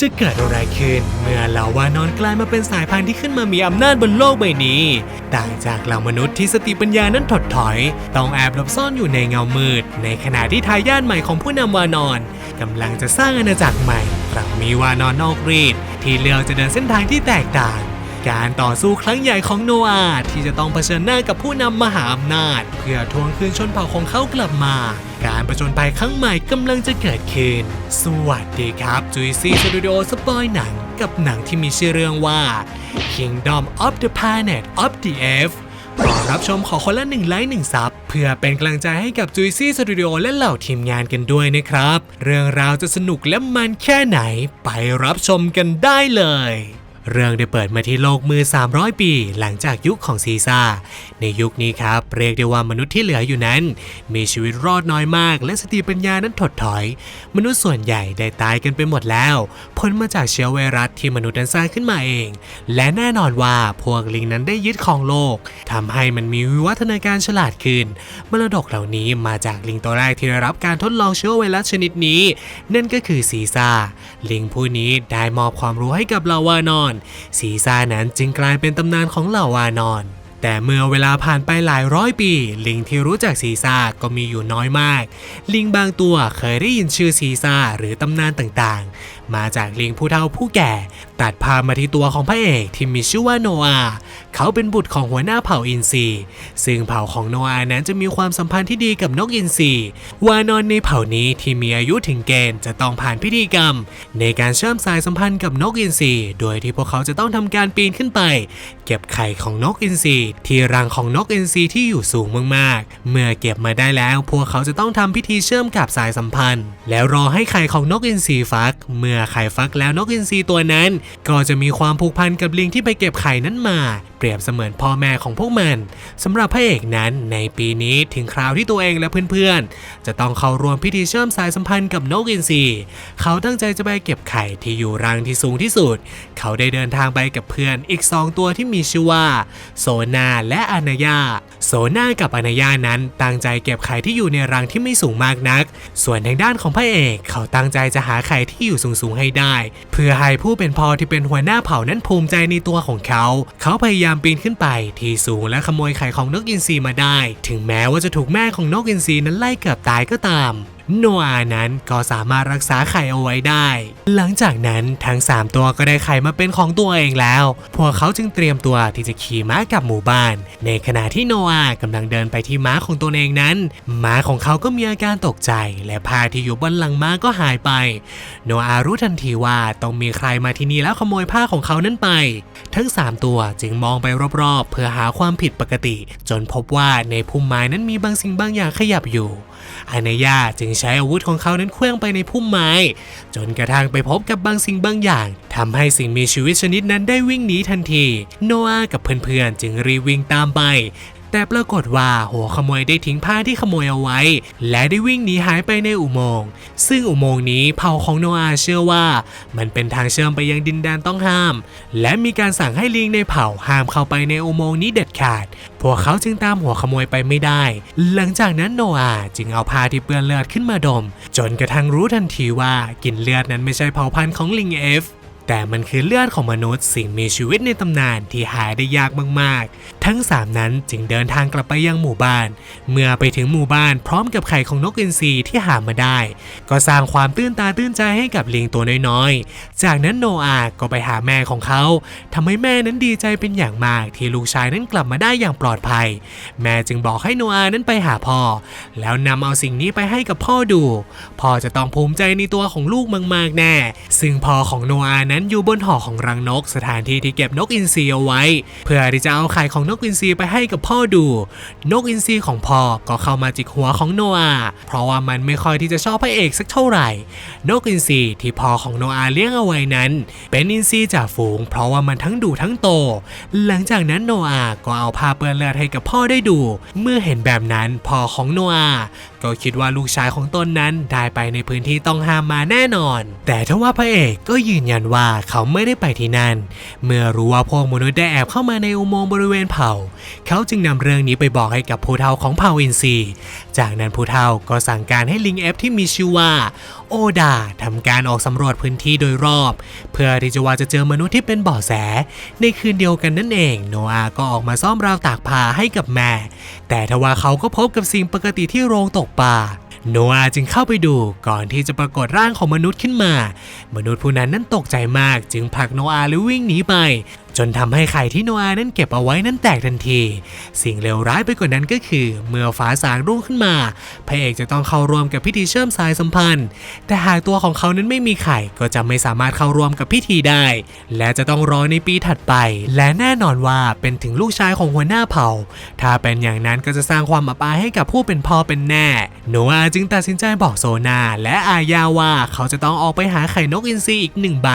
จะเกิดอะไรขึ้น เมื่อเหล่าวานอนกลายมาเป็นสายพันธุ์ที่ขึ้นมามีอำนาจบนโลกใบนี้ต่างจากเหล่ามนุษย์ที่สติปัญญานั้นถดถอย ต้องแอบหลบซ่อนอยู่ในเงามืด ในขณะที่ทายาทใหม่ของผู้นำวานอนกำลังจะสร้างอาณาจักรใหม่กลับมีวานอนนอกรีดที่เลือกจะเดินเส้นทางที่แตกต่าง การต่อสู้ครั้งใหญ่ของโนอาห์ที่จะต้องเผชิญหน้ากับผู้นำมหาอำนาจ เพื่อทวงคืนชนเผ่าของเขากลับมา การประจนภัยครั้งใหม่กำลังจะเกิดขึ้น สวัสดีครับจุยซี่สตูดิโอสปอยหนังกับหนังที่มีชื่อเรื่องว่า Kingdom of the Planet of the F ขอรับชมขอคนละหนึ่งไลค์หนึ่งซับเพื่อเป็นกำลังใจให้กับจุยซี่สตูดิโอและเหล่าทีมงานกันด้วยนะครับ เรื่องราวจะสนุกและมันแค่ไหน ไปรับชมกันได้เลย เรื่องได้เปิดมาที่โลกมือ 300 ปี หลังจากยุคของซีซ่า ในยุคนี้ครับ เรียกได้ว่ามนุษย์ที่เหลืออยู่นั้น มีชีวิตรอดน้อยมาก และสติปัญญานั้นถดถอย มนุษย์ส่วนใหญ่ได้ตายกันไปหมดแล้วพ้นมาจากเชื้อไวรัสที่มนุษย์นั้นสร้างขึ้นมาเอง และแน่นอนว่าพวกลิงนั้นได้ยึดของโลกทำให้มันมีวิวัฒนาการฉลาดขึ้นมรดกเหล่านี้มาจากลิงตัวแรกที่ได้รับการทดลองเชื้อไวรัสชนิดนี้ นั่นก็คือซีซ่าลิงผู้นี้ได้มอบความรู้ให้กับเหล่าวานอนซีซ่านั้นจึงกลายเป็นตำนานของเหล่าวานอน แต่เมื่อเวลาผ่านไปหลายร้อยปี ลิงที่รู้จักซีซ่าก็มีอยู่น้อยมาก ลิงบางตัวเคยได้ยินชื่อซีซ่าหรือตำนานต่างๆ มาจากลิงผู้เฒ่าผู้แก่ ตัดภาพมาที่ตัวของพระเอกที่มีชื่อว่าโนอาห์เขาเป็นบุตรของหัวหน้าเผ่าอินทรีซึ่งเผ่าของโนอาห์นั้นจะมีความสัมพันธ์ที่ดีกับนกอินทรีวานอนในเผ่านี้ที่มีอายุถึงเกณฑ์จะต้องผ่านพิธีกรรม ในการเชื่อมสายสัมพันธ์กับนกอินทรีโดยที่พวกเขาจะต้องทำการปีนขึ้นไป เก็บไข่ของนกอินทรีที่รังของนกอินทรีที่อยู่สูงมากๆ เมื่อเก็บมาได้แล้ว พวกเขาจะต้องทำพิธีเชื่อมกับสายสัมพันธ์ แล้วรอให้ไข่ของนกอินทรีฟัก เมื่อไข่ฟักแล้วนกอินทรีตัวนั้นก็จะมีความผูกพันกับลิงที่ไปเก็บไข่นั้นมา เปรียบเสมือนพ่อแม่ของพวกมันสำหรับพระเอกนั้นในปีนี้ถึงคราวที่ตัวเองและเพื่อนๆ จะต้องเข้าร่วมพิธีเชื่อมสายสัมพันธ์กับนกอินทรีเขาตั้งใจจะไปเก็บไข่ที่อยู่รังที่สูงที่สุด เขาได้เดินทางไปกับเพื่อนอีก 2 ตัวที่มีชื่อว่า โซนาและอานายาโซนากับอานายานั้นตั้งใจเก็บไข่ที่อยู่ในรังที่ไม่สูงมากนัก ส่วนทางด้านของพระเอกเขาตั้งใจจะหาไข่ที่อยู่สูงๆให้ได้ เพื่อให้ผู้เป็นพ่อที่เป็นหัวหน้าเผ่านั้นภูมิใจในตัวของเขา เขาพยายามามปีนขึ้นไป ที่สูงและขโมยไข่ของนกอินทรีมาได้ ถึงแม้ว่าจะถูกแม่ของนกอินทรีนั้นไล่เกือบตายก็ตาม โนอาห์นั้นก็สามารถรักษาไข่เอาไว้ได้ หลังจากนั้นทั้ง 3 ตัวก็ได้ไข่มาเป็นของตัวเองแล้ว พวกเขาจึงเตรียมตัวที่จะขี่ม้ากลับหมู่บ้าน ในขณะที่โนอาห์กำลังเดินไปที่ม้าของตัวเองนั้น ม้าของเขาก็มีอาการตกใจ และผ้าที่อยู่บนหลังม้าก็หายไป โนอาห์รู้ทันทีว่าต้องมีใครมาที่นี่แล้วขโมยผ้าของเขานั้นไป ทั้ง 3 ตัวจึงมองไปรอบๆ เพื่อหาความผิดปกติ จนพบว่าในพุ่มไม้นั้นมีบางสิ่งบางอย่างขยับอยู่ อานายาจึงใช้อาวุธของเขานั้นเคลื่องไปในพุ่มไม้ จนกระทั่งไปพบกับบางสิ่งบางอย่างทำให้สิ่งมีชีวิตชนิดนั้นได้วิ่งหนีทันที โนอากับเพื่อนๆ จึงรีวิ่งตามไป แต่ปรากฏว่าหัวขโมยได้ทิ้งผ้าที่ขโมยเอาไว้ และได้วิ่งหนีหายไปในอุโมงค์ซึ่งอุโมงค์นี้เผ่าของโนอาเชื่อว่า มันเป็นทางเชื่อมไปยังดินแดนต้องห้าม และมีการสั่งให้ลิงในเผ่าห้ามเข้าไปในอุโมงค์นี้เด็ดขาด พวกเขาจึงตามหัวขโมยไปไม่ได้ หลังจากนั้นโนอาจึงเอาผ้าที่เปื้อนเลือดขึ้นมาดม จนกระทั่งรู้ทันทีว่ากลิ่นเลือดนั้นไม่ใช่เผ่าพันธุ์ของลิงเอฟ แต่มันคือเลือดของมนุษย์สิ่งมีชีวิตในตำนานที่หายได้ยากมากๆ ทั้ง 3 นั้นจึงเดินทางกลับไปยังหมู่บ้าน เมื่อไปถึงหมู่บ้านพร้อมกับไข่ของนกอินทรีที่หามาได้ ก็สร้างความตื้นตาตื้นใจให้กับลิงตัวน้อยๆ จากนั้นโนอาก็ไปหาแม่ของเขาทำให้แม่นั้นดีใจเป็นอย่างมากที่ลูกชายนั้นกลับมาได้อย่างปลอดภัย แม่จึงบอกให้โนอานั้นไปหาพ่อ แล้วนำเอาสิ่งนี้ไปให้กับพ่อดู พ่อจะต้องภูมิใจในตัวของลูกมากๆแน่ ซึ่งพ่อของโนอานั้นอยู่บนหอของรังนก สถานที่ที่เก็บนกอินทรีเอาไว้ เพื่อที่จะเอาไข่ของนกอินทรีไปให้กับพ่อดู นกอินทรีของพ่อก็เข้ามาจิกหัวของโนอาเพราะว่ามันไม่ค่อยที่จะชอบพระเอกสักเท่าไหร่ นกอินทรีที่พ่อของโนอาเลี้ยงเอาไว้นั้น เป็นอินทรีจ่าฝูง เพราะว่ามันทั้งดุทั้งโต หลังจากนั้นโนอาก็เอาผ้าเปื้อนเลือดให้กับพ่อได้ดู เมื่อเห็นแบบนั้นพ่อของโนอาก็คิดว่าลูกชายของตนนั้นได้ไปในพื้นที่ต้องห้ามมาแน่นอน แต่ถ้าว่าพระเอกก็ยืนยันว่าเขาไม่ได้ไปที่นั่น เมื่อรู้ว่าพวกมนุษย์ได้แอบเข้ามาในอุโมงค์บริเวณเผ่า เขาจึงนำเรื่องนี้ไปบอกให้กับผู้เฒ่าของเผ่าอินซีจากนั้นผู้เฒ่าก็สั่งการให้ลิงเอฟที่มีชื่อว่า โอดาทำการออกสำรวจพื้นที่โดยรอบ เพื่อที่จะว่าจะเจอมนุษย์ที่เป็นบาะแส ในคืนเดียวกันนั่นเอง โนอาก็ออกมาซ่อมราวตากผ้าให้กับแม่ แต่ทว่าเขาก็พบกับสิ่งปกติที่โรงตกปลา โนอาจึงเข้าไปดูก่อนที่จะปรากฏร่างของมนุษย์ขึ้นมา มนุษย์ผู้นั้นนั้นตกใจมากจึงผลักโนอาและวิ่งหนีไป จนทำให้ไข่ที่โนอานั้นเก็บเอาไว้นั้นแตกทันที สิ่งเลวร้ายไปกว่านั้นก็คือ เมื่อฟ้าสางรุ่งขึ้นมา พระเอกจะต้องเข้าร่วมกับพิธีเชื่อมสายสัมพันธ์ แต่หากตัวของเขานั้นไม่มีไข่ก็จะไม่สามารถเข้าร่วมกับพิธีได้ และจะต้องรอในปีถัดไป และแน่นอนว่าเป็นถึงลูกชายของหัวหน้าเผ่า ถ้าเป็นอย่างนั้นก็จะสร้างความอับอายให้กับผู้เป็นพ่อเป็นแน่โนอาจึงตัดสินใจบอกโซนาและอายาว่าเขาจะต้องออกไปหาไข่นกอินทรีอีกหนึ่งใบ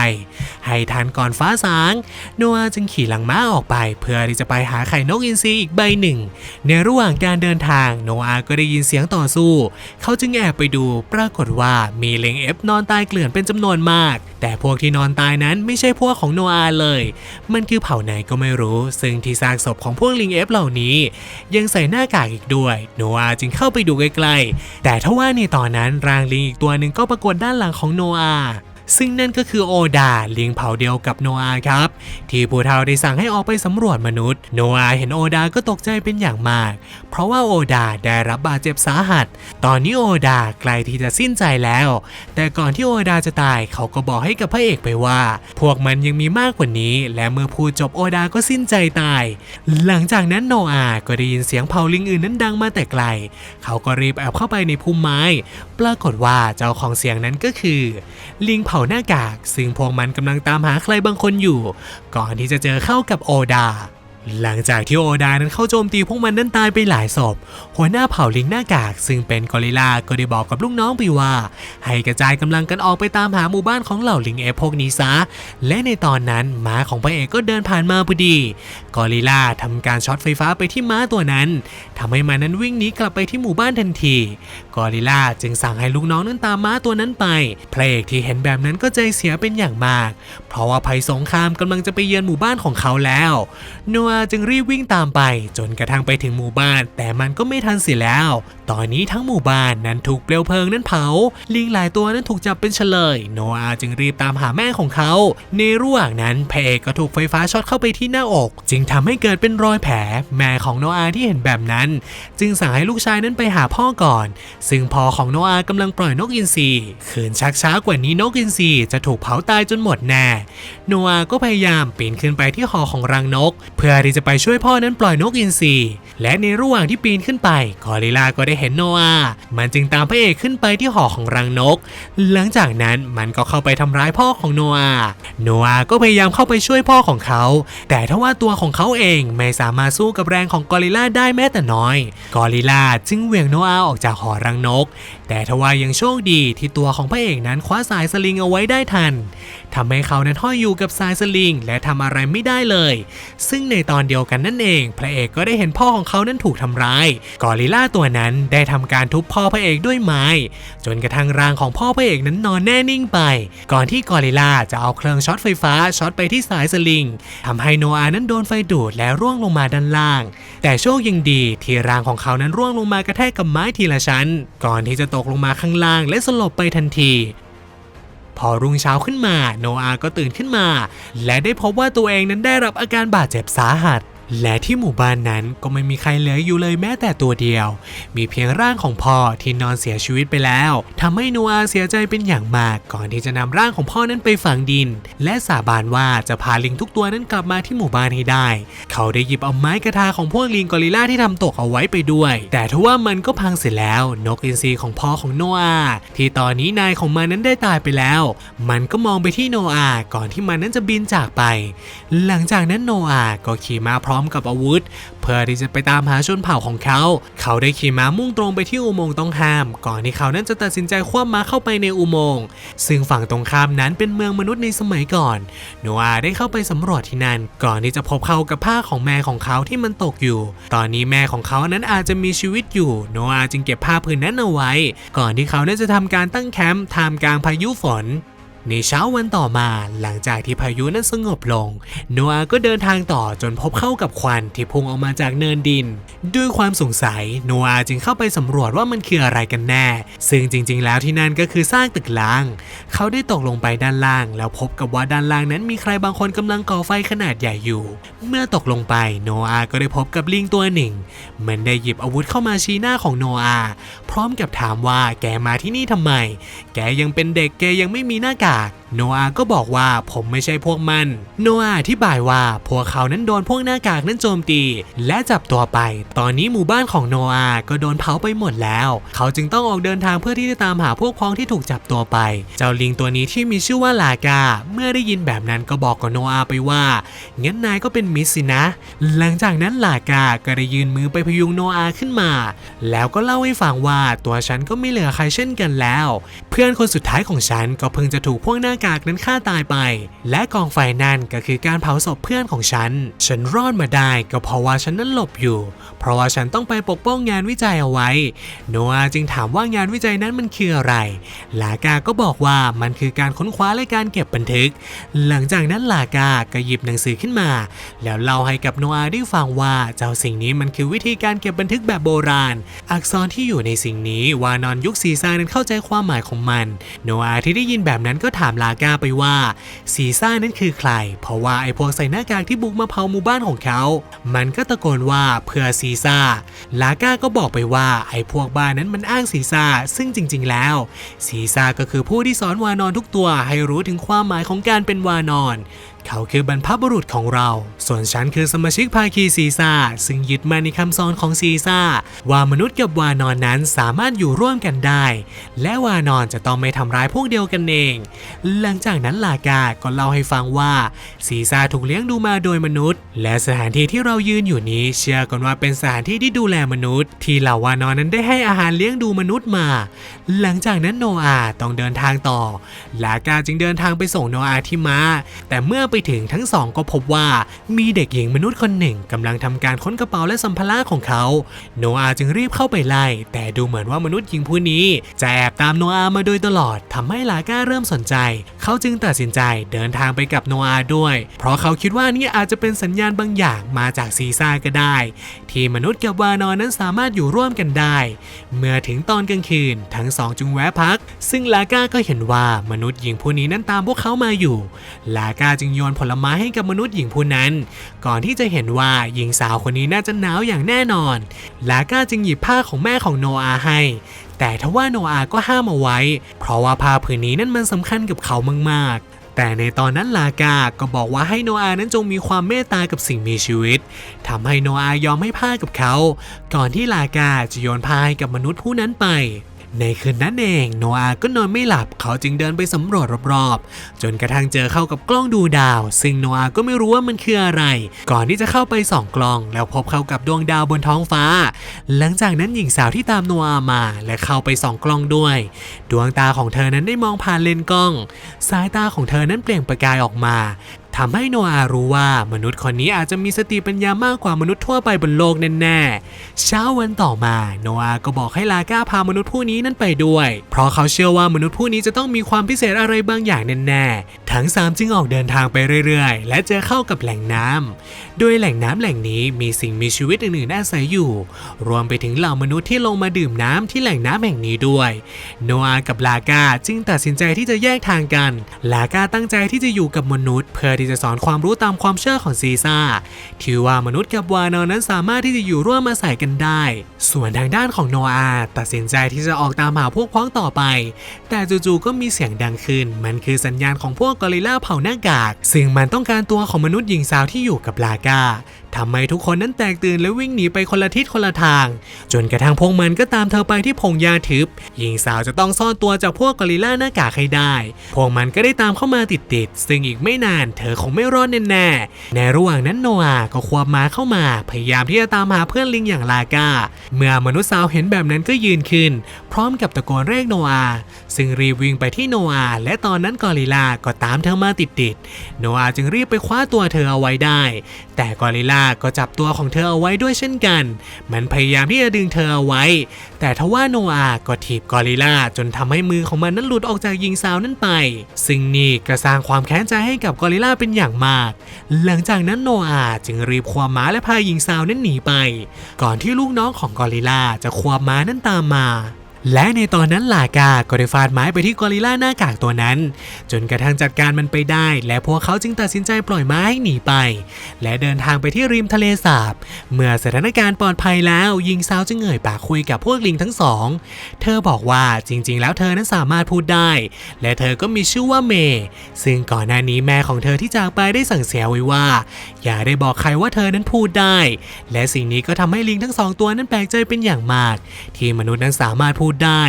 ให้ทันก่อนฟ้าสางโนอาจึงขี่หลังม้าออกไป เพื่อที่จะไปหาไข่นกอินทรีอีกใบหนึ่ง ในระหว่างการเดินทางโนอาก็ได้ยินเสียงต่อสู้ เขาจึงแอบไปดูปรากฏว่ามีเลงเอฟนอนตายเกลื่อนเป็นจำนวนมาก แต่พวกที่นอนตายนั้นไม่ใช่พวกของโนอาเลย มันคือเผ่าไหนก็ไม่รู้ ซึ่งที่ซากศพของพวกลิงเอฟเหล่านี้ ยังใส่หน้ากากอีกด้วยโนอาจึงเข้าไปดูใกล้ๆแต่ทว่าในตอนนั้นร่างลิงอีกตัวหนึ่งก็ปรากฏด้านหลังของโนอา ซึ่งนั่นก็คือโอดาลิงเผ่าเดียวกับโนอาครับ ที่ผู้เฒ่าได้สั่งให้ออกไปสำรวจมนุษย์ โนอาเห็นโอดาก็ตกใจเป็นอย่างมาก เพราะว่าโอดาได้รับบาดเจ็บสาหัส ตอนนี้โอดาใกล้ที่จะสิ้นใจแล้ว แต่ก่อนที่โอดาจะตายเขาก็บอกให้กับพระเอกไปว่า พวกมันยังมีมากกว่านี้ และเมื่อพูดจบโอดาก็สิ้นใจตาย หลังจากนั้นโนอาก็ได้ยินเสียงเผาลิงอื่นนั้นดังมาแต่ไกล เขาก็รีบแอบเข้าไปในพุ่มไม้ ปรากฏว่าเจ้าของเสียงนั้นก็คือ ลิงเผผาหน้ากาก ซึ่งพวกมันกำลังตามหาใครบางคนอยู่ ก่อนที่จะเจอเข้ากับโอดา หลังจากที่โอดานั้นเข้าโจมตีพวกมันนั้นตายไปหลายศพ หัวหน้าเผ่าลิงหน้ากาก ซึ่งเป็นกอริลลาก็ได้บอกกับลูกน้องไปว่า ให้กระจายกำลังกันออกไปตามหาหมู่บ้านของเหล่าลิงเอฟพวกนี้ซะ และในตอนนั้นม้าของพระเอกก็เดินผ่านมาพอดี กอริลลาทำการช็อตไฟฟ้าไปที่ม้าตัวนั้นทำให้มันนั้นวิ่งหนีกลับไปที่หมู่บ้านทันที กอริลลาจึงสั่งให้ลูกน้องนั้นตามม้าตัวนั้นไป พระเอกที่เห็นแบบนั้นก็ใจเสียเป็นอย่างมาก เพราะว่าภัยสงครามกำลังจะไปเยือนหมู่บ้านของเขาแล้วโนอาจึงรีบวิ่งตามไป จนกระทั่งไปถึงหมู่บ้าน แต่มันก็ไม่ทันเสียแล้ว ตอนนี้ทั้งหมู่บ้านนั้นถูกเปลวเพลิงนั้นเผา ลิงหลายตัวนั้นถูกจับเป็นเฉลย โนอาจึงรีบตามหาแม่ของเขา ในระหว่างนั้นพระเอกก็ถูกไฟฟ้าช็อตเข้าไปที่หน้าอก จึงทำให้เกิดเป็นรอยแผล แม่ของโนอาที่เห็นแบบนั้นจึงสั่งให้ลูกชายนั้นไปหาพ่อก่อน ซึ่งพ่อของโนอากำลังปล่อยนกอินทรีขืนชักช้ากว่านี้นกอินทรีจะถูกเผาตายจนหมดแน่โนอาก็พยายามปีนขึ้นไปที่หอของรังนก เพื่อที่จะไปช่วยพ่อนั้นปล่อยนกอินทรีและในระหว่างที่ปีนขึ้นไปกอริลลาก็ได้เห็นโนอา มันจึงตามพระเอกขึ้นไปที่หอของรังนก หลังจากนั้นมันก็เข้าไปทำร้ายพ่อของโนอา โนอาก็พยายามเข้าไปช่วยพ่อของเขา แต่ทว่าตัวของเขาเองไม่สามารถสู้กับแรงของกอริลลาได้แม้แต่น้อย กอริลลาจึงเหวี่ยงโนอาออกจากหอรังนก แต่ทว่ายังโชคดีที่ตัวของพระเอกนั้นคว้าสายสลิงเอาไว้ได้ทันทำให้เขานั้นห้อยอยู่กับสายสลิงและทำอะไรไม่ได้เลย ซึ่งในตอนเดียวกันนั่นเอง พระเอกก็ได้เห็นพ่อของเขานั้นถูกทำร้าย กอริลลาตัวนั้นได้ทำการทุบพ่อพระเอกด้วยไม้ จนกระทั่งร่างของพ่อพระเอกนั้นนอนแน่นิ่งไป ก่อนที่กอริลลาจะเอาเครื่องช็อตไฟฟ้าช็อตไปที่สายสลิงทำให้โนอานั้นโดนไฟดูดและร่วงลงมาด้านล่าง แต่โชคยังดีที่ร่างของเขานั้นร่วงลงมากระแทกกับไม้ทีละชั้น ก่อนที่จะตกลงมาข้างล่างและสลบไปทันที พอรุ่งเช้าขึ้นมา โนอาก็ตื่นขึ้นมา และได้พบว่าตัวเองนั้นได้รับอาการบาดเจ็บสาหัส และที่หมู่บ้านนั้นก็ไม่มีใครเหลืออยู่เลยแม้แต่ตัวเดียว มีเพียงร่างของพ่อที่นอนเสียชีวิตไปแล้วทำให้โนอาเสียใจเป็นอย่างมาก ก่อนที่จะนำร่างของพ่อนั้นไปฝังดิน และสาบานว่าจะพาลิงทุกตัวนั้นกลับมาที่หมู่บ้านให้ได้ เขาได้หยิบเอาไม้กระทาของพวกลิงกอริลลาที่ทำตกเอาไว้ไปด้วย แต่ทว่ามันก็พังเสร็จแล้ว นกอินทรีของพ่อของโนอาที่ตอนนี้นายของมันนั้นได้ตายไปแล้ว มันก็มองไปที่โนอาก่อนที่มันนั้นจะบินจากไป หลังจากนั้นโนอาก็ขี่ม้าพร้อมกับอาวุธ เพื่อที่จะไปตามหาชนเผ่าของเขา เขาได้ขี่ม้ามุ่งตรงไปที่อุโมงค์ต้องห้าม ก่อนที่เขานั้นจะตัดสินใจคว่ำม้าเข้าไปในอุโมงค์ซึ่งฝั่งตรงข้ามนั้นเป็นเมืองมนุษย์ในสมัยก่อนโนอาได้เข้าไปสำรวจที่นั่น ก่อนที่จะพบเข้ากับผ้าของแม่ของเขาที่มันตกอยู่ ตอนนี้แม่ของเขานั้นอาจจะมีชีวิตอยู่ โนอาจึงเก็บผ้าผืนนั้นเอาไว้ ก่อนที่เขานั้นจะทำการตั้งแคมป์ท่ามกลางพายุฝน ในเช้าวันต่อมาหลังจากที่พายุนั้นสงบลง โนอาก็เดินทางต่อจนพบเข้ากับควันที่พุ่งออกมาจากเนินดิน ด้วยความสงสัยโนอาจึงเข้าไปสำรวจว่ามันคืออะไรกันแน่ ซึ่งจริง ๆ แล้วที่นั่นก็คือสร้างตึกล้าง เขาได้ตกลงไปด้านล่าง แล้วพบกับว่าด้านล่างนั้นมีใครบางคนกำลังก่อไฟขนาดใหญ่อยู่ เมื่อตกลงไปโนอาก็ได้พบกับลิงตัวหนึ่ง มันได้หยิบอาวุธเข้ามาชี้หน้าของโนอาพร้อมกับถามว่าแกมาที่นี่ทำไม แกยังเป็นเด็กแกยังไม่มีหน้ากากโนอาก็บอกว่าผมไม่ใช่พวกมัน โนอาอธิบายว่าพวกเขานั้นโดนพวกหน้ากากนั้นโจมตี และจับตัวไป ตอนนี้หมู่บ้านของโนอาก็โดนเผาไปหมดแล้ว เขาจึงต้องออกเดินทางเพื่อที่จะตามหาพวกพ้องที่ถูกจับตัวไป เจ้าลิงตัวนี้ที่มีชื่อว่าลากา เมื่อได้ยินแบบนั้นก็บอกกับโนอาไปว่างั้นนายก็เป็นมิสสินะ หลังจากนั้นลากาก็ได้ยืนมือไปพยุงโนอาขึ้นมา แล้วก็เล่าให้ฟังว่าตัวฉันก็ไม่เหลือใครเช่นกันแล้ว เพื่อนคนสุดท้ายของฉันก็เพิ่งจะถูกพวกหน้ากากนั้นฆ่าตายไป และกองไฟนั่นก็คือการเผาศพเพื่อนของฉัน ฉันรอดมาได้ก็เพราะว่าฉันนั้นหลบอยู่ เพราะว่าฉันต้องไปปกป้องงานวิจัยเอาไว้ โนอาจึงถามว่างานวิจัยนั้นมันคืออะไร ลากาก็บอกว่ามันคือการค้นคว้าและการเก็บบันทึก หลังจากนั้นลากาก็หยิบหนังสือขึ้นมา แล้วเล่าให้กับโนอาได้ฟังว่าเจ้าสิ่งนี้มันคือวิธีการเก็บบันทึกแบบโบราณ อักษรที่อยู่ในสิ่งนี้วานอนยุคซีซานั้นเข้าใจความหมายของมัน โนอาที่ได้ยินแบบนั้นก็ถามลากาไปว่าซีซ่านั้นคือใคร เพราะว่าไอ้พวกใส่หน้ากากที่บุกมาเผาหมู่บ้านของเขา มันก็ตะโกนว่าเพื่อซีซ่า ลากาก็บอกไปว่าไอ้พวกบ้านนั้นมันอ้างซีซ่า ซึ่งจริง ๆ แล้วซีซ่าก็คือผู้ที่สอนวานอนทุกตัวให้รู้ถึงความหมายของการเป็นวานอน เขาคือบรรพบุรุษของเรา ส่วนฉันคือสมาชิกภาคีซีซ่า ซึ่งยึดมาในคำสอนของซีซ่า ว่ามนุษย์กับวานอนนั้นสามารถอยู่ร่วมกันได้ และวานอนจะต้องไม่ทำร้ายพวกเดียวกันเอง หลังจากนั้นลากาก็เล่าให้ฟังว่าซีซ่าถูกเลี้ยงดูมาโดยมนุษย์ และสถานที่ที่เรายืนอยู่นี้เชื่อกันว่าเป็นสถานที่ที่ดูแลมนุษย์ ที่เหล่าวานอนนั้นได้ให้อาหารเลี้ยงดูมนุษย์มา หลังจากนั้นโนอาต้องเดินทางต่อ ลากาจึงเดินทางไปส่งโนอาที่มาแต่เมื่อไปถึงทั้งสองก็พบว่ามีเด็กหญิงมนุษย์คนหนึ่งกำลังทำการค้นกระเป๋าและสัมภาระของเขา โนอาจึงรีบเข้าไปไล่ แต่ดูเหมือนว่ามนุษย์หญิงผู้นี้จะแอบตามโนอามาโดยตลอดทำให้ลาก้าเริ่มสนใจ เขาจึงตัดสินใจเดินทางไปกับโนอาด้วย เพราะเขาคิดว่านี่อาจจะเป็นสัญญาณบางอย่างมาจากซีซ่าก็ได้ ที่มนุษย์กับวานอนนั้นสามารถอยู่ร่วมกันได้ เมื่อถึงตอนกลางคืนทั้งสองจึงแวะพัก ซึ่งลาก้าก็เห็นว่ามนุษย์หญิงผู้นี้นั้นตามพวกเขามาอยู่ ลาก้าจึงโยยนผลไม้ให้กับมนุษย์หญิงผู้นั้น ก่อนที่จะเห็นว่าหญิงสาวคนนี้น่าจะหนาวอย่างแน่นอน ลาก้าจึงหยิบผ้าของแม่ของโนอาให้ แต่ทว่าโนอาก็ห้ามเอาไว้ เพราะว่าผ้าผืนนี้นั้นมันสำคัญกับเขามากๆแต่ในตอนนั้นลากา ก็บอกว่าให้โนอานั้นจงมีความเมตตากับสิ่งมีชีวิตทำให้โนอายอมให้ผ้ากับเขา ก่อนที่ลากาจะโยนผ้าให้กับมนุษย์ผู้นั้นไป ในคืนนั้นเองโนอาก็นอนไม่หลับเขาจึงเดินไปสำรวจรอบๆ จนกระทั่งเจอเข้ากับกล้องดูดาว ซึ่งโนอาก็ไม่รู้ว่ามันคืออะไร ก่อนที่จะเข้าไปส่องกล้อง แล้วพบเข้ากับดวงดาวบนท้องฟ้า หลังจากนั้นหญิงสาวที่ตามโนอามาและเข้าไปส่องกล้องด้วย ดวงตาของเธอนั้นได้มองผ่านเลนส์กล้อง สายตาของเธอนั้นเปล่งประกายออกมา ทำให้โนอารู้ว่ามนุษย์คนนี้อาจจะมีสติปัญญามากกว่ามนุษย์ทั่วไปบนโลกแน่ๆ เช้าวันต่อมาโนอาก็บอกให้ลาก้าพามนุษย์ผู้นี้นั่นไปด้วย เพราะเขาเชื่อว่ามนุษย์ผู้นี้จะต้องมีความพิเศษอะไรบางอย่างแน่ๆ ทั้งสามจึงออกเดินทางไปเรื่อยๆ และเจอเข้ากับแหล่งน้ำ โดยแหล่งน้ำแหล่งนี้มีสิ่งมีชีวิตอื่นๆอาศัยอยู่ รวมไปถึงเหล่ามนุษย์ที่ลงมาดื่มน้ำที่แหล่งน้ำแห่งนี้ด้วย โนอากับลากาจึงตัดสินใจที่จะแยกทางกัน ลากาตั้งใจที่จะอยู่กับมนุษย์ เพื่อที่จะสอนความรู้ตามความเชื่อของซีซ่าที่ว่ามนุษย์กับวานอนนั้นสามารถที่จะอยู่ร่วมอาศัยกันได้ ส่วนทางด้านของโนอาตัดสินใจที่จะออกตามหาพวกพ้องต่อไป แต่จู่ๆก็มีเสียงดังขึ้น มันคือสัญญาณของพวกกอริลลาเผ่าหน้ากาก ซึ่งมันต้องการตัวของมนุษย์หญิงสาวที่อยู่กับลากาทำให้ทุกคนนั้นแตกตื่นและวิ่งหนีไปคนละทิศคนละทาง จนกระทั่งพวกมันก็ตามเธอไปที่พงหญ้าทึบ หญิงสาวจะต้องซ่อนตัวจากพวกกอริลลาหน้ากากให้ได้ พวกมันก็ได้ตามเข้ามาติดๆ ซึ่งอีกไม่นานเธอคงไม่รอดแน่ๆ ในระหว่างนั้นโนอาก็ควบม้าเข้ามา พยายามที่จะตามหาเพื่อนลิงอย่างลากา เมื่อมนุษย์สาวเห็นแบบนั้นก็ยืนขึ้น พร้อมกับตะโกนเรียกโนอา ซึ่งรีบวิ่งไปที่โนอาห์และตอนนั้นกอริลลาก็ตามเธอมาติดๆโนอาห์จึงรีบไปคว้าตัวเธอเอาไว้ได้ แต่กอริลลาก็จับตัวของเธอเอาไว้ด้วยเช่นกัน มันพยายามที่จะดึงเธอเอาไว้ แต่ทว่าโนอาห์ก็ถีบกอริลลาจนทำให้มือของมันนั้นหลุดออกจากหญิงสาวนั้นไป ซึ่งนี่ก็สร้างความแค้นใจให้กับกอริลลาเป็นอย่างมาก หลังจากนั้นโนอาห์จึงรีบควบม้าและพาหญิงสาวนั้นหนีไป ก่อนที่ลูกน้องของกอริลลาจะควบม้านั้นตามมา และในตอนนั้นลากาก็ได้ฟาดไม้ไปที่กอริลลาหน้ากากตัวนั้น จนกระทั่งจัดการมันไปได้ และพวกเขาจึงตัดสินใจปล่อยไม้หนีไป และเดินทางไปที่ริมทะเลสาบ เมื่อสถานการณ์ปลอดภัยแล้วหญิงสาวจึงเอ่ยปากคุยกับพวกลิงทั้งสอง เธอบอกว่าจริง ๆ แล้วเธอนั้นสามารถพูดได้ และเธอก็มีชื่อว่าเมย์ซึ่งก่อนหน้านี้แม่ของเธอที่จากไปได้สั่งเสียไว้ว่า อย่าได้บอกใครว่าเธอนั้นพูดได้ และสิ่งนี้ก็ทำให้ลิงทั้งสองตัวนั้นแปลกใจเป็นอย่างมาก ที่มนุษย์นั้นสามารถพูดได้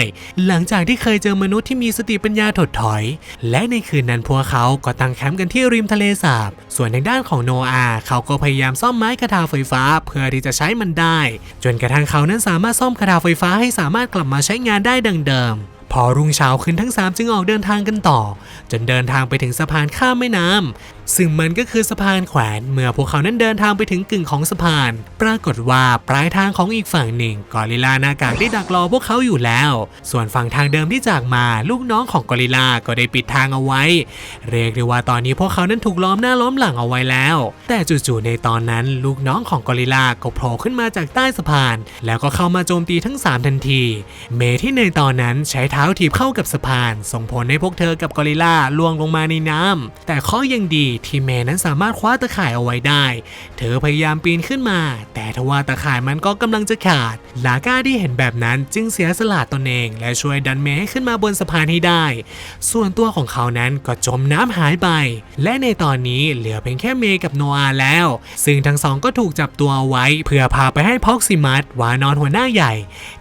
หลังจากที่เคยเจอมนุษย์ที่มีสติปัญญาถดถอย และในคืนนั้นพวกเขาก็ตั้งแคมป์กันที่ริมทะเลสาบ ส่วนทางด้านของโนอาห์เขาก็พยายามซ่อมไม้คาถาไฟฟ้า เพื่อที่จะใช้มันได้ จนกระทั่งเขานั้นสามารถซ่อมคาถาไฟฟ้าให้สามารถกลับมาใช้งานได้ดังเดิมพอรุ่งเช้าขึ้นทั้งสามจึงออกเดินทางกันต่อ จนเดินทางไปถึงสะพานข้ามแม่น้ำ ซึ่งมันก็คือสะพานแขวนเมื่อพวกเขานั้นเดินทางไปถึงกึ่งของสะพาน ปรากฏว่าปลายทางของอีกฝั่งหนึ่งกอริลลาหน้ากากได้ดักรอพวกเขาอยู่แล้ว ส่วนฝั่งทางเดิมที่จากมาลูกน้องของกอริลลาก็ได้ปิดทางเอาไว้ เรียกได้ว่าตอนนี้พวกเขานั้นถูกล้อมหน้าล้อมหลังเอาไว้แล้ว แต่จู่ๆในตอนนั้นลูกน้องของกอริลลาก็โผล่ขึ้นมาจากใต้สะพาน แล้วก็เข้ามาโจมตีทั้งสามทันที เมที่ในตอนนั้นใช้เท้าถีบเข้ากับสะพาน ส่งผลให้พวกเธอกับกอริลลาล่วงลงมาในน้ำแต่ข้อยังดีที่เมนั้นสามารถคว้าตะข่ายเอาไว้ได้ เธอพยายามปีนขึ้นมา แต่ทว่าตะข่ายมันก็กำลังจะขาด ลาก้าที่เห็นแบบนั้นจึงเสียสละตนเอง และช่วยดันเมย์ให้ขึ้นมาบนสะพานให้ได้ ส่วนตัวของเขานั้นก็จมน้ำหายไป และในตอนนี้เหลือเพียงแค่เมย์กับโนอาแล้ว ซึ่งทั้งสองก็ถูกจับตัวเอาไว้ เพื่อพาไปให้พ็อกซิมัสวานอนหัวหน้าใหญ่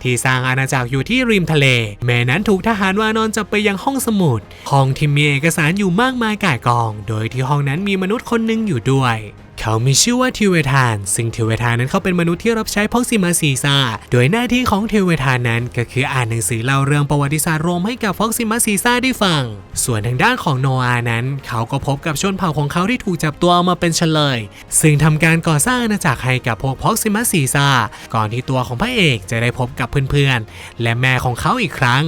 ที่สร้างอาณาจักรอยู่ที่ริมทะเล เมย์นั้นถูกทหารวานอนจับไปยังห้องสมุด ห้องที่มีเอกสารอยู่มากมายก่ายกอง โดยที่ห้องนั้นมีมนุษย์คนหนึ่งอยู่ด้วยเขามีชื่อว่าทิวเวทาน ซึ่งทิวเวทานนั้นเขาเป็นมนุษย์ที่รับใช้พ็อกซิมาซีซาโดยหน้าที่ของทิวเวทานนั้นก็คืออ่านหนังสือเล่าเรื่องประวัติศาสตร์โรมให้กับพ็อกซิมาซีซาได้ฟัง ส่วนทางด้านของโนอานั้น เขาก็พบกับชนเผ่าของเขาที่ถูกจับตัวเอามาเป็นเฉลย ซึ่งทำการก่อสร้างอาณาจักรให้กับพวกพ็อกซิมาซีซาก่อนที่ตัวของพระเอกจะได้พบกับเพื่อนๆ และแม่ของเขาอีกครั้ง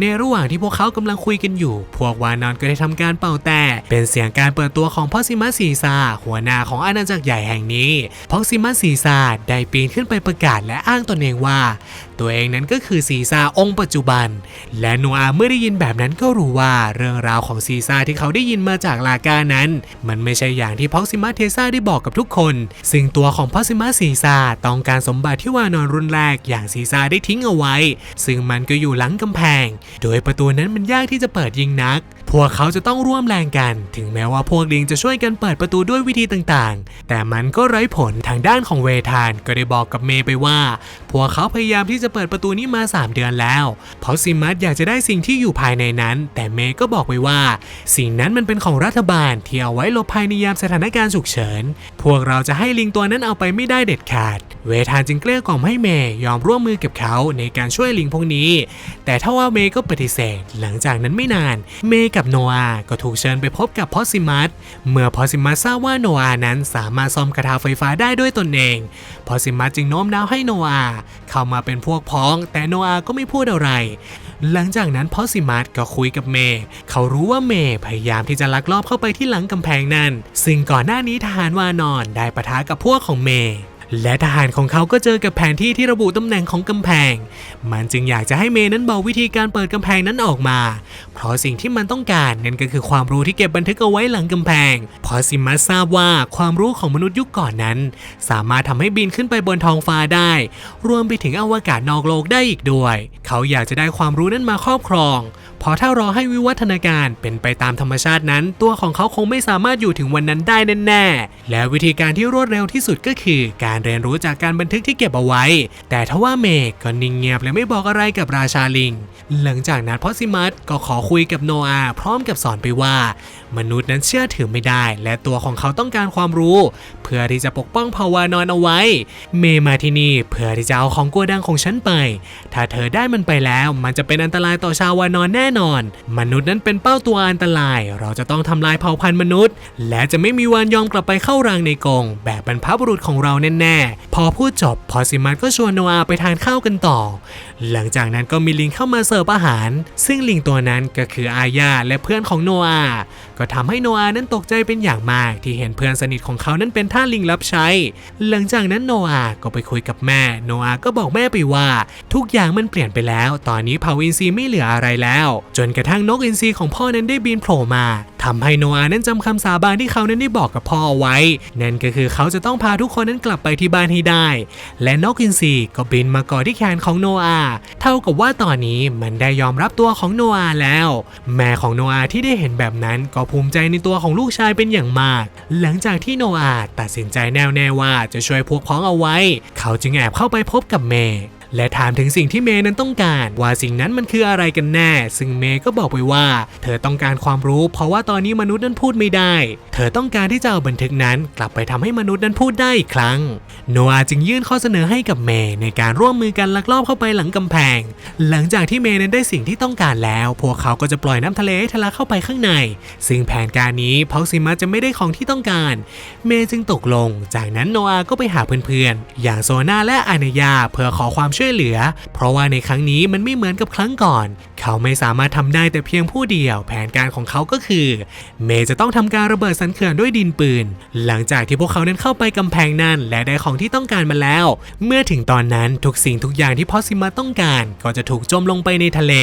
ในระหว่างที่พวกเขากำลังคุยกันอยู่ พวกวานอนก็ได้ทำการเป่าแต่ เป็นเสียงการเปิดตัวของพ็อกซิมาซีซาหัวหน้าของอาณาจักรใหญ่แห่งนี้พ็อกซิมาซีซาได้ปีนขึ้นไปประกาศและอ้างตนเองว่า ตัวเองนั้นก็คือซีซ่าองค์ปัจจุบัน และโนอาเมื่อได้ยินแบบนั้นก็รู้ว่าเรื่องราวของซีซ่าที่เขาได้ยินมาจากลากานั้น มันไม่ใช่อย่างที่พ็อกซิมาเทซ่าได้บอกกับทุกคน ซึ่งตัวของพ็อกซิมาซีซ่าต้องการสมบัติที่วานอนรุ่นแรกอย่างซีซ่าได้ทิ้งเอาไว้ ซึ่งมันก็อยู่หลังกำแพง โดยประตูนั้นมันยากที่จะเปิดยิงนัก พวกเขาจะต้องร่วมแรงกัน ถึงแม้ว่าพวกลิงจะช่วยกันเปิดประตูด้วยวิธีต่างๆ แต่มันก็ไร้ผลทางด้านของเวทานก็ได้บอกกับเมย์ไปว่า พวกเขาพยายามที่จะเปิดประตูนี้มา 3 เดือนแล้ว เพราะซิมัสอยากจะได้สิ่งที่อยู่ภายในนั้น แต่เมย์ก็บอกไปว่า สิ่งนั้นมันเป็นของรัฐบาลที่เอาไว้หลบภัยในยามสถานการณ์ฉุกเฉิน พวกเราจะให้ลิงตัวนั้นเอาไปไม่ได้เด็ดขาด เวทานจึงเกลี้ยกล่อมให้เมย์ยอมร่วมมือกับเขาในการช่วยลิงพวกนี้ แต่ถ้าว่าเมย์ก็ปฏิเสธ หลังจากนั้นไม่นาน เมย์กับโนอาก็ถูกเชิญไปพบกับพอซิมัสเมื่อพอซิมัสทราบว่าโนอานั้นสามารถซ่อมกระทาไฟฟ้าได้ด้วยตนเอง พอซิมัสจึงโน้มน้าวให้โนอาเข้ามาเป็นพวกพ้อง แต่โนอาก็ไม่พูดอะไร หลังจากนั้นพอสซิมาร์ตก็คุยกับเมย์เขารู้ว่าเมย์พยายามที่จะลักลอบเข้าไปที่หลังกำแพงนั้น ซึ่งก่อนหน้านี้ทหารวานอนได้ปะทะกับพวกของเมย์ และทหารของเขาก็เจอกับแผนที่ที่ระบุตำแหน่งของกำแพง มันจึงอยากจะให้เมย์นั้นบอกวิธีการเปิดกำแพงนั้นออกมา เพราะสิ่งที่มันต้องการนั่นก็คือความรู้ที่เก็บบันทึกเอาไว้หลังกำแพง พอซิมัสทราบว่าความรู้ของมนุษย์ยุคก่อนนั้น สามารถทำให้บินขึ้นไปบนท้องฟ้าได้ รวมไปถึงอวกาศนอกโลกได้อีกด้วย เขาอยากจะได้ความรู้นั้นมาครอบครอง เพราะถ้ารอให้วิวัฒนาการเป็นไปตามธรรมชาตินั้น ตัวของเขาคงไม่สามารถอยู่ถึงวันนั้นได้แน่ๆ และวิธีการที่รวดเร็วที่สุดก็คือการเรียนรู้จากการบันทึกที่เก็บเอาไว้ แต่ทว่าเมกก็นิ่งเงียบและไม่บอกอะไรกับราชาลิง หลังจากนั้นพอซิมัสก็ขอคุยกับโนอาพร้อมกับสอนไปว่า มนุษย์นั้นเชื่อถือไม่ได้ และตัวของเขาต้องการความรู้ เพื่อที่จะปกป้องภาวานอนเอาไว้ เมย์มาที่นี่เพื่อที่จะเอาของโกดังของฉันไป ถ้าเธอได้มันไปแล้ว มันจะเป็นอันตรายต่อชาววานอนแน่นอน มนุษย์นั้นเป็นเป้าตัวอันตราย เราจะต้องทำลายเผ่าพันธุ์มนุษย์ และจะไม่มีวันยอมกลับไปเข้ารังในกรงแบบบรรพบุรุษของเราแน่ๆ พอพูดจบพอซิมัสก็ชวนโนอาไปทานข้าวกันต่อ หลังจากนั้นก็มีลิงเข้ามาเสิร์ฟอาหาร ซึ่งลิงตัวนั้นก็คืออาญาและเพื่อนของโนอาก็ทำให้โนอานั้นตกใจเป็นอย่างมากที่เห็นเพื่อนสนิทของเขานั้นเป็นท่าลิงรับใช้ หลังจากนั้นโนอาก็ไปคุยกับแม่ โนอาก็บอกแม่ไปว่า ทุกอย่างมันเปลี่ยนไปแล้ว ตอนนี้เผ่าอินทรีไม่เหลืออะไรแล้ว จนกระทั่งนกอินทรีของพ่อนั้นได้บินโผล่มาทำให้โนอานั้นจำคำสาบานที่เขานั้นได้บอกกับพ่อไว้ นั่นก็คือเขาจะต้องพาทุกคนนั้นกลับไปที่บ้านให้ได้ และนกอินทรีก็บินมาเกาะที่แขนของโนอาเท่ากับว่าตอนนี้มันได้ยอมรับตัวของโนอาแล้ว แม่ของโนอาที่ได้เห็นแบบนั้นก็ภูมิใจในตัวของลูกชายเป็นอย่างมาก หลังจากที่โนอาตัดสินใจแน่วแน่ว่าจะช่วยพวกพ้องเอาไว้ เขาจึงแอบเข้าไปพบกับเมย์ และถามถึงสิ่งที่เมย์นั้นต้องการ ว่าสิ่งนั้นมันคืออะไรกันแน่ ซึ่งเมย์ก็บอกไปว่า เธอต้องการความรู้ เพราะว่าตอนนี้มนุษย์นั้นพูดไม่ได้ เธอต้องการที่จะเอาบันทึกนั้น กลับไปทำให้มนุษย์นั้นพูดได้อีกครั้ง โนอาจึงยื่นข้อเสนอให้กับเมย์ในการร่วมมือกันลักลอบเข้าไปหลังกำแพง หลังจากที่เมย์นั้นได้สิ่งที่ต้องการแล้ว พวกเขาก็จะปล่อยน้ำทะเลให้ทะลักเข้าไปข้างใน ซึ่งแผนการนี้เพาซิมัสจะไม่ได้ของที่ต้องการ เมย์จึงตกลง จากนั้นโนอาก็ไปหาเพื่อนๆอย่างโซนาและอานยาเพื่อขอความช่วยเหลือ เพราะว่าในครั้งนี้มันไม่เหมือนกับครั้งก่อน เขาไม่สามารถทำได้แต่เพียงผู้เดียว แผนการของเขาก็คือ เมย์จะต้องทำการระเบิดสันเขื่อนด้วยดินปืน หลังจากที่พวกเขานั้นเข้าไปกำแพงนั่น และได้ของที่ต้องการมาแล้ว เมื่อถึงตอนนั้นทุกสิ่งทุกอย่างที่พอซิมัสต้องการก็จะถูกจมลงไปในทะเล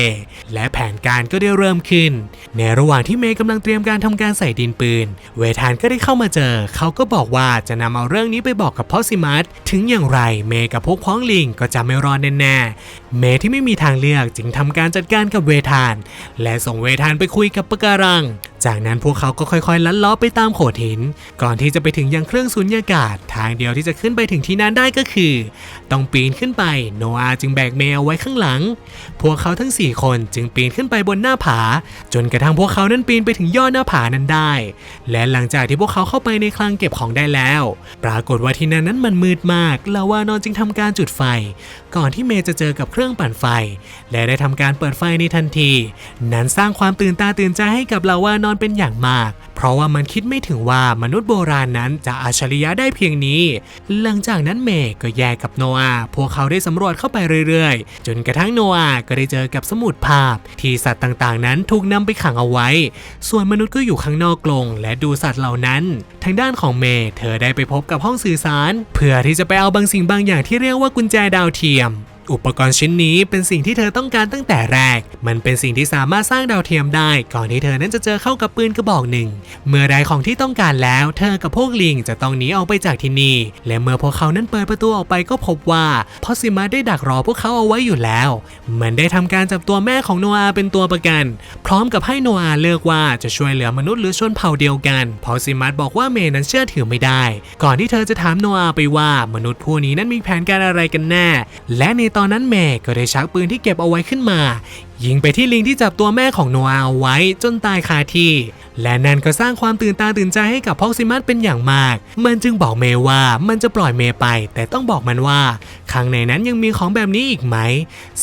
และแผนการก็ได้เริ่มขึ้น ในระหว่างที่เมย์กำลังเตรียมการทำการใส่ดินปืน เวทานก็ได้เข้ามาเจอ เขาก็บอกว่าจะนำเอาเรื่องนี้ไปบอกกับพอซิมัสถึงอย่างไรเมย์กับพวกพ้องลิงก็จะไม่รอดแน่ๆเมย์ที่ไม่มีทางเลือกจึงทำการจัดการกับเวทาน และส่งเวทานไปคุยกับปะการัง จากนั้นพวกเขาก็ค่อยๆ ลัดล้อไปตามโขดหิน ก่อนที่จะไปถึงยังเครื่องสุญญากาศ ทางเดียวที่จะขึ้นไปถึงที่นั้นได้ก็คือ ต้องปีนขึ้นไป โนอาจึงแบกเมย์เอาไว้ข้างหลัง พวกเขาทั้ง 4 คนจึงปีนขึ้นไปบนหน้าผา จนกระทั่งพวกเขานั้นปีนไปถึงยอดหน้าผานั้นได้ และหลังจากที่พวกเขาเข้าไปในคลังเก็บของได้แล้ว ปรากฏว่าที่นั่นนั้นมันมืดมากลาวานอนจึงทำการจุดไฟ ก่อนที่เมย์จะเจอกับเครื่องปั่นไฟ และได้ทำการเปิดไฟในทันที นั้นสร้างความตื่นตาตื่นใจให้กับลาวานอนเป็นอย่างมาก เพราะว่ามันคิดไม่ถึงว่ามนุษย์โบราณนั้นจะอัจฉริยะได้เพียงนี้ หลังจากนั้นเมย์ก็แยกกับโนอาพวกเขาได้สำรวจเข้าไปเรื่อยๆ จนกระทั่งโนอาก็ได้เจอกับสมุดภาพ ที่สัตว์ต่างๆ นั้นถูกนำไปขังเอาไว้ ส่วนมนุษย์ก็อยู่ข้างนอกกรงและดูสัตว์เหล่านั้น ทางด้านของเมย์เธอได้ไปพบกับห้องสื่อสาร เพื่อที่จะไปเอาบางสิ่งบางอย่างที่เรียกว่ากุญแจดาวเทียม อุปกรณ์ชิ้นนี้เป็นสิ่งที่เธอต้องการตั้งแต่แรก มันเป็นสิ่งที่สามารถสร้างดาวเทียมได้ ก่อนที่เธอนั้นจะเจอเข้ากับปืนกระบอกหนึ่ง เมื่อได้ของที่ต้องการแล้ว เธอกับพวกลิงจะต้องหนีออกไปจากที่นี่ และเมื่อพวกเขานั้นเปิดประตูออกไปก็พบว่าพอซิมาได้ดักรอพวกเขาเอาไว้อยู่แล้ว มันได้ทำการจับตัวแม่ของโนอาเป็นตัวประกัน พร้อมกับให้โนอาเลือกว่าจะช่วยเหลือมนุษย์หรือชนเผ่าเดียวกัน พอซิมัสบอกว่าเมย์นั้นเชื่อถือไม่ได้ ก่อนที่เธอจะถามโนอาไปว่ามนุษย์ผู้นี้นั้นมีแผนการอะไรกันแน่ และในตอนนั้นแม่ก็ได้ชักปืนที่เก็บเอาไว้ขึ้นมา ยิงไปที่ลิงที่จับตัวแม่ของโนอาเอาไว้จนตายคาที่ และนั่นก็สร้างความตื่นตาตื่นใจให้กับพ็อกซิมัสเป็นอย่างมาก มันจึงบอกเมย์ว่ามันจะปล่อยเมย์ไป แต่ต้องบอกมันว่าข้างในนั้นยังมีของแบบนี้อีกไหม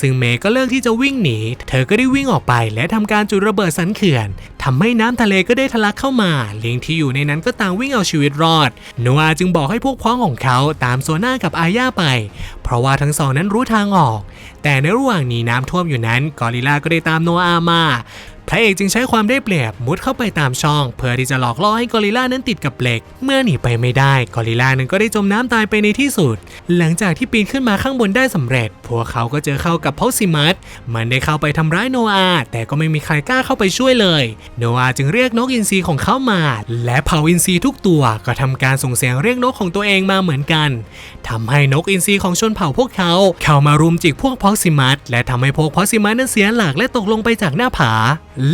ซึ่งเมย์ก็เลือกที่จะวิ่งหนี เธอก็ได้วิ่งออกไปและทำการจุดระเบิดสันเขื่อนทำให้น้ำทะเลก็ได้ทะลักเข้ามา ลิงที่อยู่ในนั้นก็ต่างวิ่งเอาชีวิตรอด โนอาจึงบอกให้พวกพ้องของเขาตามโซน่ากับอาญาไป เพราะว่าทั้งสองนั้นรู้ทางออก แต่ในระหว่างนี้น้ำท่วมอยู่นั้นกอริลลาก็ได้ตามโนอามาพระเอกจึงใช้ความได้เปรียบมุดเข้าไปตามช่อง เพื่อที่จะหลอกล่อให้กอริลลานั้นติดกับเหล็ก เมื่อหนีไปไม่ได้กอริลลานั้นก็ได้จมน้ำตายไปในที่สุด หลังจากที่ปีนขึ้นมาข้างบนได้สำเร็จพวกเขาก็เจอเข้ากับพอซิมัสมันได้เข้าไปทำร้ายโนอาแต่ก็ไม่มีใครกล้าเข้าไปช่วยเลย โนอาจึงเรียกนกอินทรีของเขามา และเผ่าอินทรีทุกตัวก็ทำการส่งเสียงเรียกนกของตัวเองมาเหมือนกันทำให้นกอินทรีของชนเผ่าพวกเขา เข้ามารุมจิกพวกพอซิมัสและทำให้พวกพอซิมัสนั้นเสียหลักและตกลงไปจากหน้าผา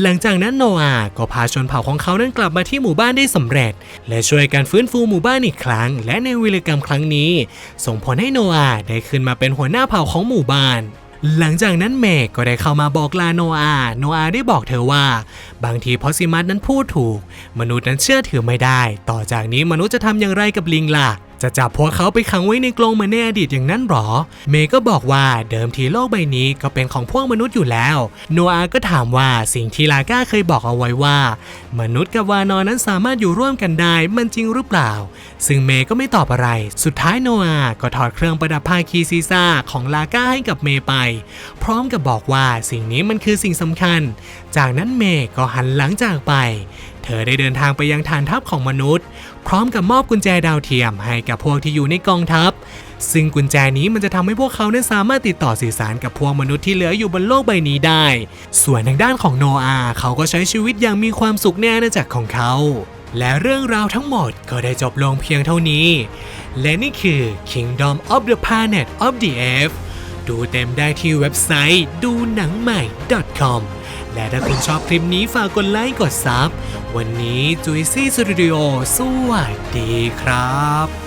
หลังจากนั้นโนอาก็พาชนเผ่าของเขานั้นกลับมาที่หมู่บ้านได้สำเร็จ และช่วยกันฟื้นฟูหมู่บ้านอีกครั้ง และในวิลกรรมครั้งนี้ ส่งผลให้โนอาได้ขึ้นมาเป็นหัวหน้าเผ่าของหมู่บ้าน หลังจากนั้นเมกก็ได้เข้ามาบอกลาโนอา โนอาได้บอกเธอว่า บางทีพอซิมัสนั้นพูดถูก มนุษย์นั้นเชื่อถือไม่ได้ ต่อจากนี้มนุษย์จะทำอย่างไรกับลิงล่ะ จะจับพวกเขาไปขังไว้ในกรงเหมือนในอดีตอย่างนั้นหรอ เมย์ก็บอกว่าเดิมทีโลกใบนี้ก็เป็นของพวกมนุษย์อยู่แล้วโนอาก็ถามว่าสิ่งที่ลาก้าเคยบอกเอาไว้ว่า มนุษย์กับวานอนนั้นสามารถอยู่ร่วมกันได้มันจริงหรือเปล่า ซึ่งเมย์ก็ไม่ตอบอะไร สุดท้ายโนอาก็ถอดเครื่องประดับภาคีซีซ่าของลาก้าให้กับเมย์ไป พร้อมกับบอกว่าสิ่งนี้มันคือสิ่งสำคัญ จากนั้นเมย์ก็หันหลังจากไป เธอได้เดินทางไปยังฐานทัพของมนุษย์ พร้อมกับมอบกุญแจดาวเทียมให้กับพวกที่อยู่ในกองทัพ ซึ่งกุญแจนี้มันจะทำให้พวกเขานั้นสามารถติดต่อสื่อสารกับพวกมนุษย์ที่เหลืออยู่บนโลกใบนี้ได้ ส่วนทางด้านของโนอาเขาก็ใช้ชีวิตอย่างมีความสุขในอาณาจักรของเขา และเรื่องราวทั้งหมดก็ได้จบลงเพียงเท่านี้ และนี่คือ Kingdom of the Planet of the F ดูเต็มได้ที่เว็บไซต์ดูหนังใหม่ .com และถ้าคุณชอบคลิปนี้ฝากกดไลค์กดซับ วันนี้จุยซี่สตูดิโอสวัสดีครับ